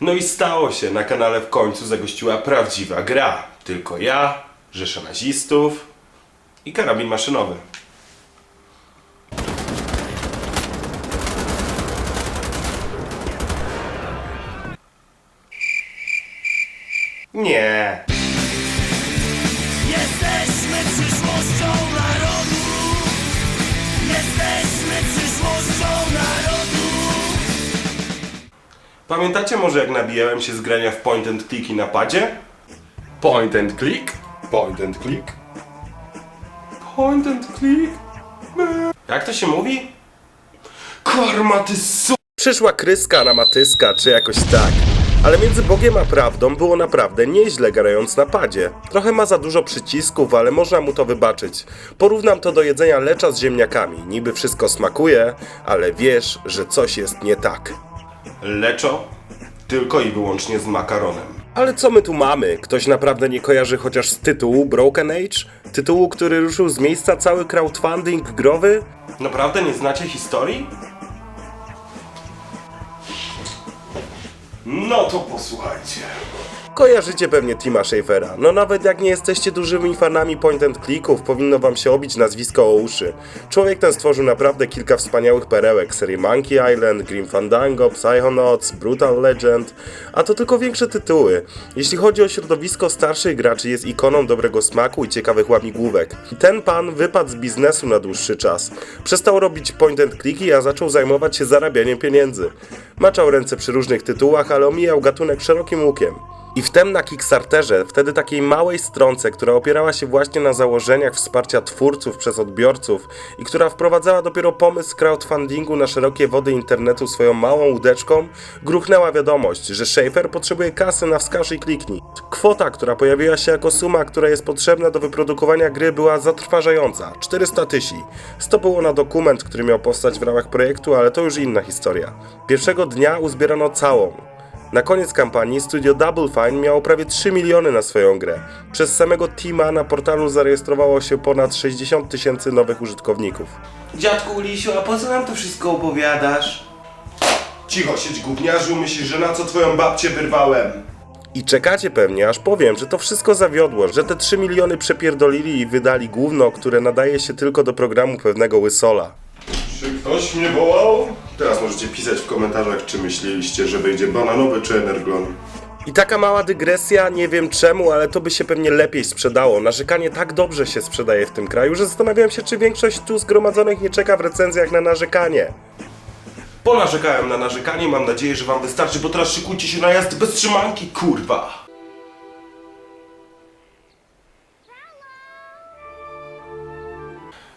No i stało się, na kanale w końcu zagościła prawdziwa gra. Tylko ja, rzesza nazistów i karabin maszynowy. Nie. Jesteśmy przyszłością Pamiętacie może jak nabijałem się z grania w point and click i na padzie? Point and click? Point and click? Point and click? Jak to się mówi? Karma ty su... Przyszła kryska na matyska, czy jakoś tak. Ale między Bogiem a prawdą było naprawdę nieźle grając na padzie. Trochę ma za dużo przycisków, ale można mu to wybaczyć. Porównam to do jedzenia lecza z ziemniakami. Niby wszystko smakuje, ale wiesz, że coś jest nie tak. Leczo tylko i wyłącznie z makaronem. Ale co my tu mamy? Ktoś naprawdę nie kojarzy chociaż z tytułu Broken Age? Tytułu, który ruszył z miejsca cały crowdfunding growy? Naprawdę nie znacie historii? No to posłuchajcie. Kojarzycie pewnie Tima Schafera. No nawet jak nie jesteście dużymi fanami point and clicków, powinno wam się obić nazwisko o uszy. Człowiek ten stworzył naprawdę kilka wspaniałych perełek, serii Monkey Island, Grim Fandango, Psychonauts, Brutal Legend, a to tylko większe tytuły. Jeśli chodzi o środowisko starszych graczy, jest ikoną dobrego smaku i ciekawych łamigłówek. Ten pan wypadł z biznesu na dłuższy czas. Przestał robić point and clicki, a zaczął zajmować się zarabianiem pieniędzy. Maczał ręce przy różnych tytułach, ale omijał gatunek szerokim łukiem. I wtem na Kickstarterze, wtedy takiej małej stronce, która opierała się właśnie na założeniach wsparcia twórców przez odbiorców i która wprowadzała dopiero pomysł crowdfundingu na szerokie wody internetu swoją małą łódeczką, gruchnęła wiadomość, że Schaefer potrzebuje kasy na wskaż i kliknij. Kwota, która pojawiła się jako suma, która jest potrzebna do wyprodukowania gry była zatrważająca 400 tysięcy. To było na dokument, który miał powstać w ramach projektu, ale to już inna historia. Pierwszego dnia uzbierano całą, na koniec kampanii studio Double Fine miało prawie 3 miliony na swoją grę. Przez samego Tima na portalu zarejestrowało się ponad 60 tysięcy nowych użytkowników. Dziadku Lisiu, a po co nam to wszystko opowiadasz? Cicho siedź gówniarzu, myślisz, że na co twoją babcię wyrwałem? I czekacie pewnie, aż powiem, że to wszystko zawiodło, że te 3 miliony przepierdolili i wydali gówno, które nadaje się tylko do programu pewnego łysola. Czy ktoś mnie wołał? Teraz możecie pisać w komentarzach, czy myśleliście, że wyjdzie bananowy czy energlon. I taka mała dygresja, nie wiem czemu, ale to by się pewnie lepiej sprzedało. Narzekanie tak dobrze się sprzedaje w tym kraju, że zastanawiam się, czy większość tu zgromadzonych nie czeka w recenzjach na narzekanie. Ponarzekałem na narzekanie, mam nadzieję, że wam wystarczy, bo teraz szykujcie się na jazdy bez trzymanki, kurwa!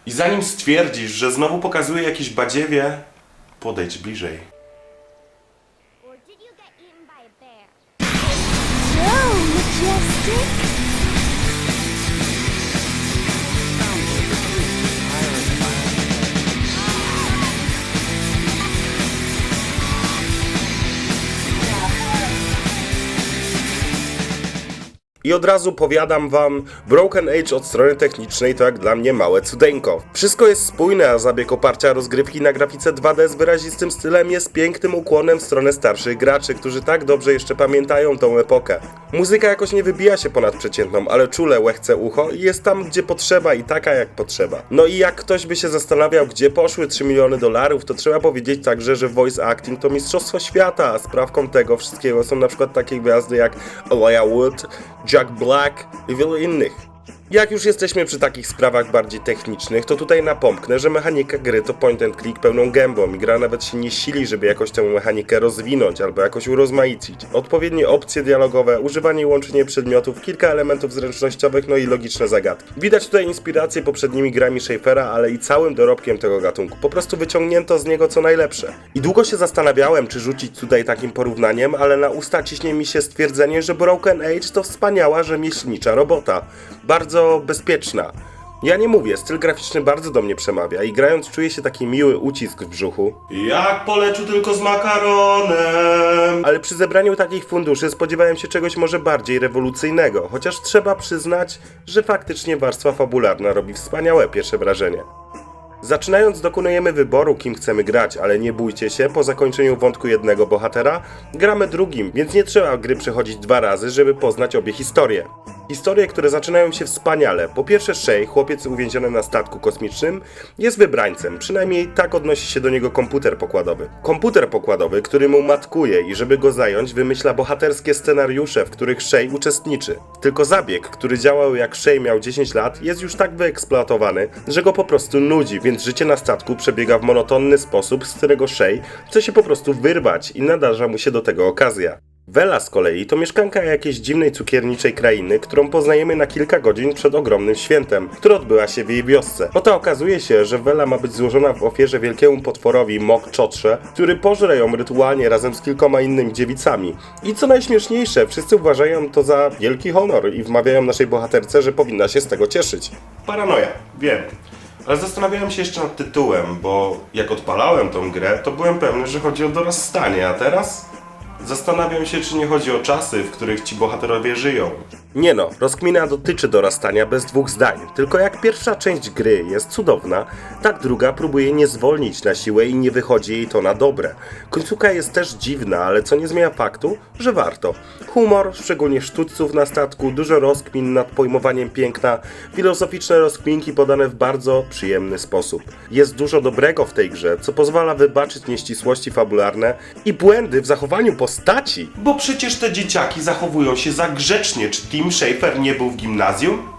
I zanim stwierdzisz, że znowu pokazuje jakieś badziewie, podejdź bliżej. I od razu powiadam wam, Broken Age od strony technicznej to jak dla mnie małe cudeńko. Wszystko jest spójne, a zabieg oparcia rozgrywki na grafice 2D z wyrazistym stylem jest pięknym ukłonem w stronę starszych graczy, którzy tak dobrze jeszcze pamiętają tą epokę. Muzyka jakoś nie wybija się ponad przeciętną, ale czule łechce ucho i jest tam gdzie potrzeba i taka jak potrzeba. No i jak ktoś by się zastanawiał, gdzie poszły 3 miliony dolarów, to trzeba powiedzieć także, że voice acting to mistrzostwo świata, a sprawką tego wszystkiego są na przykład takie gwiazdy jak Elijah Wood, Jack Black i wielu innych. Jak już jesteśmy przy takich sprawach bardziej technicznych, to tutaj napomknę, że mechanika gry to point and click pełną gębą i gra nawet się nie sili, żeby jakoś tę mechanikę rozwinąć albo jakoś urozmaicić. Odpowiednie opcje dialogowe, używanie i łączenie przedmiotów, kilka elementów zręcznościowych, no i logiczne zagadki. Widać tutaj inspirację poprzednimi grami Schaefera, ale i całym dorobkiem tego gatunku. Po prostu wyciągnięto z niego co najlepsze. I długo się zastanawiałem, czy rzucić tutaj takim porównaniem, ale na usta ciśnie mi się stwierdzenie, że Broken Age to wspaniała rzemieślnicza robota. Bardzo bezpieczna. Ja nie mówię, styl graficzny bardzo do mnie przemawia i grając czuję się taki miły ucisk w brzuchu. Jak poleczu tylko z makaronem. Ale przy zebraniu takich funduszy spodziewałem się czegoś może bardziej rewolucyjnego, chociaż trzeba przyznać, że faktycznie warstwa fabularna robi wspaniałe pierwsze wrażenie. Zaczynając dokonujemy wyboru, kim chcemy grać, ale nie bójcie się, po zakończeniu wątku jednego bohatera, gramy drugim, więc nie trzeba gry przechodzić dwa razy, żeby poznać obie historie. Historie, które zaczynają się wspaniale. Po pierwsze, Shay, chłopiec uwięziony na statku kosmicznym, jest wybrańcem, przynajmniej tak odnosi się do niego komputer pokładowy. Komputer pokładowy, który mu matkuje i żeby go zająć, wymyśla bohaterskie scenariusze, w których Shay uczestniczy. Tylko zabieg, który działał jak Shay miał 10 lat, jest już tak wyeksploatowany, że go po prostu nudzi, więc życie na statku przebiega w monotonny sposób, z którego Shay chce się po prostu wyrwać i nadarza mu się do tego okazja. Wela z kolei to mieszkanka jakiejś dziwnej cukierniczej krainy, którą poznajemy na kilka godzin przed ogromnym świętem, które odbyła się w jej wiosce. Oto okazuje się, że Wela ma być złożona w ofierze wielkiemu potworowi Mok Czotrze, który pożre ją rytualnie razem z kilkoma innymi dziewicami. I co najśmieszniejsze, wszyscy uważają to za wielki honor i wmawiają naszej bohaterce, że powinna się z tego cieszyć. Paranoja, wiem. Ale zastanawiałem się jeszcze nad tytułem, bo jak odpalałem tą grę, to byłem pewny, że chodzi o dorastanie, a teraz Zastanawiam się, czy nie chodzi o czasy, w których ci bohaterowie żyją. Nie no, rozkmina dotyczy dorastania bez dwóch zdań. Tylko jak pierwsza część gry jest cudowna, tak druga próbuje nie zwolnić na siłę i nie wychodzi jej to na dobre. Końcówka jest też dziwna, ale co nie zmienia faktu, że warto. Humor, szczególnie sztućców na statku, dużo rozkmin nad pojmowaniem piękna, filozoficzne rozkminki podane w bardzo przyjemny sposób. Jest dużo dobrego w tej grze, co pozwala wybaczyć nieścisłości fabularne i błędy w zachowaniu postaci. Bo przecież te dzieciaki zachowują się za grzecznie. Czy Tim Schafer nie był w gimnazjum?